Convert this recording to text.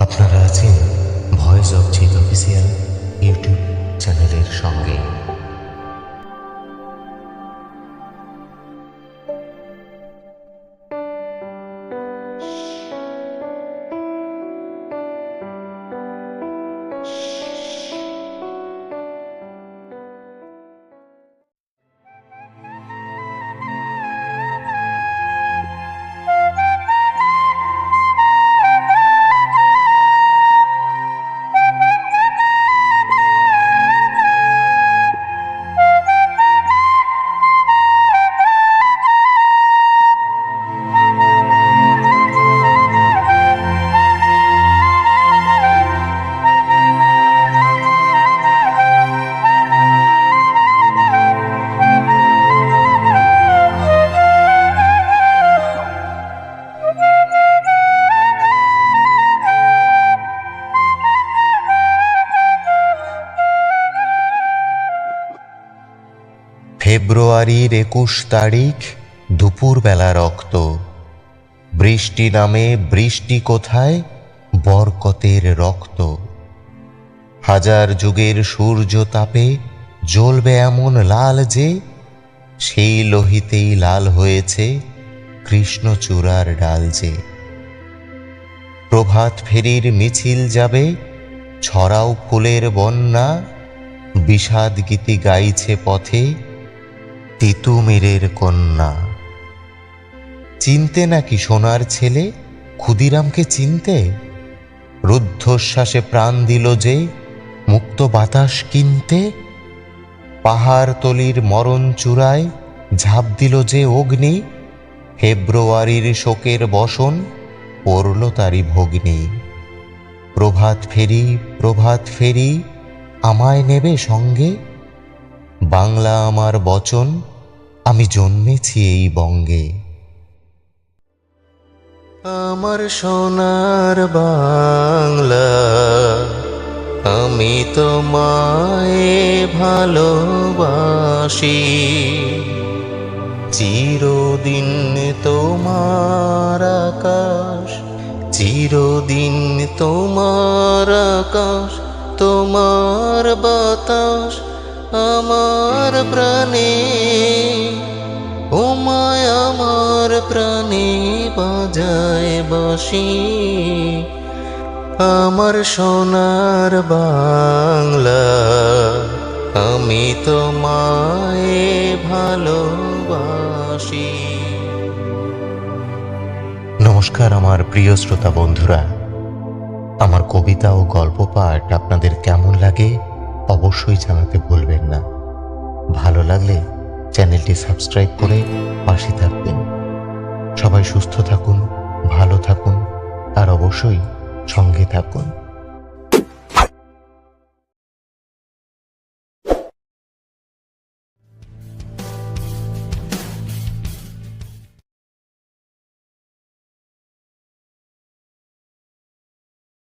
আপনারা আছেন voice of Jeet official YouTube চ্যানেলের সঙ্গে। ফেব্রুয়ারির একুশ তারিখ দুপুরবেলা রক্ত। বৃষ্টি নামে বৃষ্টি কোথায়? বরকতের রক্ত। হাজার যুগের সূর্য তাপে জ্বলবে এমন লাল যে সেই লোহিতেই লাল হয়েছে কৃষ্ণচূড়ার ডাল যে। প্রভাত ফেরির মিছিল যাবে, ছড়াও ফুলের বন্যা, বিষাদ গীতি গাইছে পথে তিতুমিরের কন্যা। চিনতে নাকি সোনার ছেলে? ক্ষুদিরামকে চিনতে? রুদ্ধশ্বাসে প্রাণ দিল যে, মুক্ত বাতাস কিনতে? পাহাড় তলির মরণ চূড়ায় ঝাঁপ দিল যে অগ্নি? ফেব্রুয়ারির শোকের বসন পড়ল তারি ভগ্নি। প্রভাত ফেরি প্রভাত ফেরি, আমায় নেবে সঙ্গে? বাংলা আমার বচন আমি জন্মেছি এই বঙ্গে। আমার সোনার বাংলা, আমি তোমায় ভালোবাসি। চিরদিন তোমার আকাশ, চিরদিন তোমার আকাশ, তোমার বাতাস, আমার প্রাণে প্রাণে বাজায় বাসি আমার সোনার বাংলা, আমি তোমায় ভালোবাসি। নমস্কার আমার প্রিয় শ্রোতা বন্ধুরা। আমার কবিতা ও গল্প পাঠ আপনাদের কেমন লাগে অবশ্যই জানাতে ভুলবেন না। ভালো লাগলে চ্যানেলটি সাবস্ক্রাইব করে পাশে থাকবেন। সবাই সুস্থ থাকুন ভালো থাকুন আর অবশ্যই সঙ্গে থাকুন।